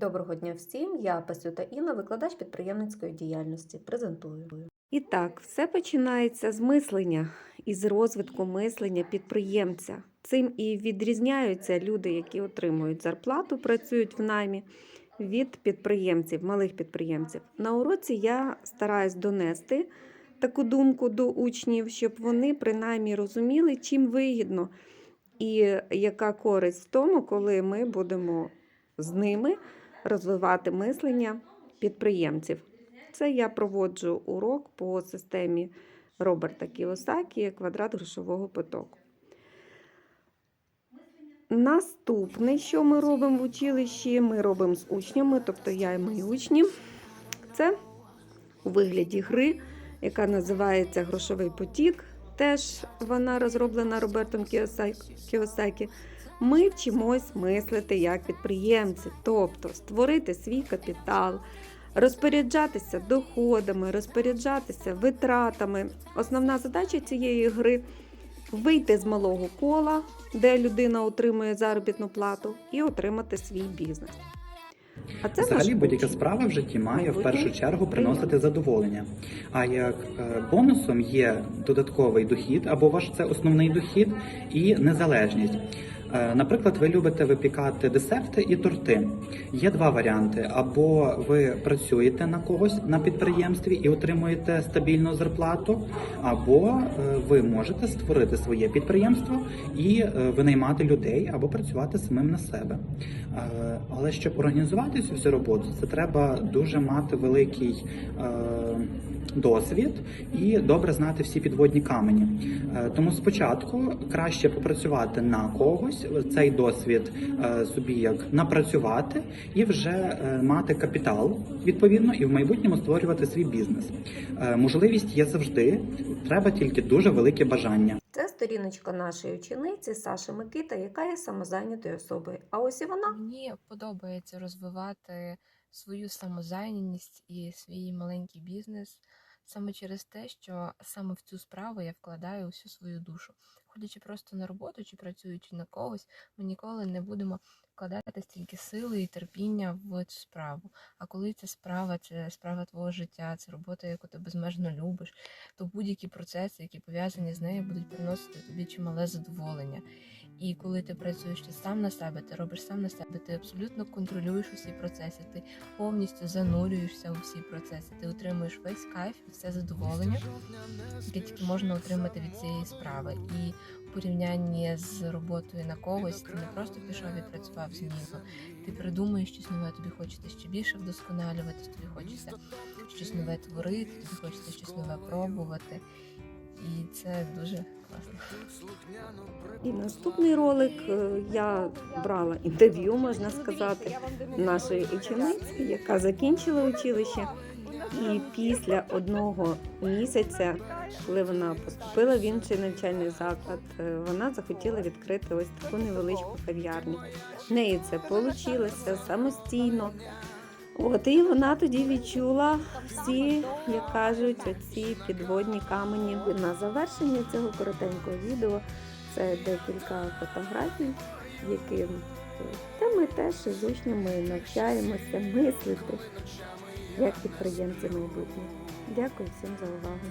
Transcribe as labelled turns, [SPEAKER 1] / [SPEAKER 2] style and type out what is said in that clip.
[SPEAKER 1] Доброго дня всім! Я Пасюта Інна, викладач підприємницької діяльності. Презентую. І так, все починається з мислення і з розвитку мислення підприємця. Цим і відрізняються люди, які отримують зарплату, працюють в наймі від підприємців, малих підприємців. На уроці я стараюсь донести таку думку до учнів, щоб вони принаймні розуміли, чим вигідно і яка користь в тому, коли ми будемо з ними розвивати мислення підприємців. Це я проводжу урок по системі Роберта Кіосакі квадрат грошового потоку. Наступне, що ми робимо в училищі, ми робимо з учнями, тобто я і мої учні. Це у вигляді гри, яка називається Грошовий потік. Теж вона розроблена Робертом Кіосакі. Ми вчимось мислити як підприємці, тобто створити свій капітал, розпоряджатися доходами, розпоряджатися витратами. Основна задача цієї гри вийти з малого кола, де людина отримує заробітну плату, і отримати свій бізнес. А це
[SPEAKER 2] Взагалі будь-яка справа в житті має в першу чергу приносити задоволення. А як е, бонусом є додатковий дохід, або ваш це основний дохід і незалежність. Е, Наприклад, ви любите випікати десерти і торти. Є два варіанти: або ви працюєте на когось на підприємстві і отримуєте стабільну зарплату, або е, ви можете створити своє підприємство і е, винаймати людей або працювати самим на себе. Але щоб організувати цю всю роботу, це треба дуже мати великий досвід і добре знати всі підводні камені. Тому спочатку краще попрацювати на когось, цей досвід е, собі як напрацювати і вже е, мати капітал відповідно і в майбутньому створювати свій бізнес. Е, Можливість є завжди, треба тільки дуже велике бажання.
[SPEAKER 1] Це сторіночка нашої учениці Саші Микита, яка є самозайнятою особою. А ось і вона.
[SPEAKER 3] Мені подобається розвивати свою самозайнятість і свій маленький бізнес саме через те, що саме в цю справу я вкладаю всю свою душу. Ходячи просто на роботу чи працюючи на когось, ми ніколи не будемо вкладати стільки сили і терпіння в цю справу. А коли ця справа це справа твого життя, це робота, яку ти безмежно любиш, то будь-які процеси, які пов'язані з нею, будуть приносити тобі чимале задоволення. І коли ти працюєш сам на себе, ти робиш сам на себе, ти абсолютно контролюєш усі процеси, ти повністю занурюєшся у всі процеси, ти отримуєш весь кайф все задоволення, яке тільки можна отримати від цієї справи. І в порівнянні з роботою на когось, ти не просто пішов і працював зміну, ти придумуєш щось нове, тобі хочеться ще більше вдосконалюватись, тобі хочеться щось нове творити, тобі хочеться щось нове пробувати. І це дуже класно.
[SPEAKER 1] І наступний ролик е, я брала інтерв'ю, можна сказати, нашої учениці, яка закінчила училище. І після одного місяця, коли вона поступила в інший навчальний заклад, е, вона захотіла відкрити ось таку невеличку кав'ярню. В неї це вийшло самостійно. От і вона тоді відчула всі, як кажуть, оці підводні камені. На завершення цього коротенького відео це декілька фотографій, яким та ми теж з учнями навчаємося мислити як підприємці майбутнє. Дякую всім за увагу.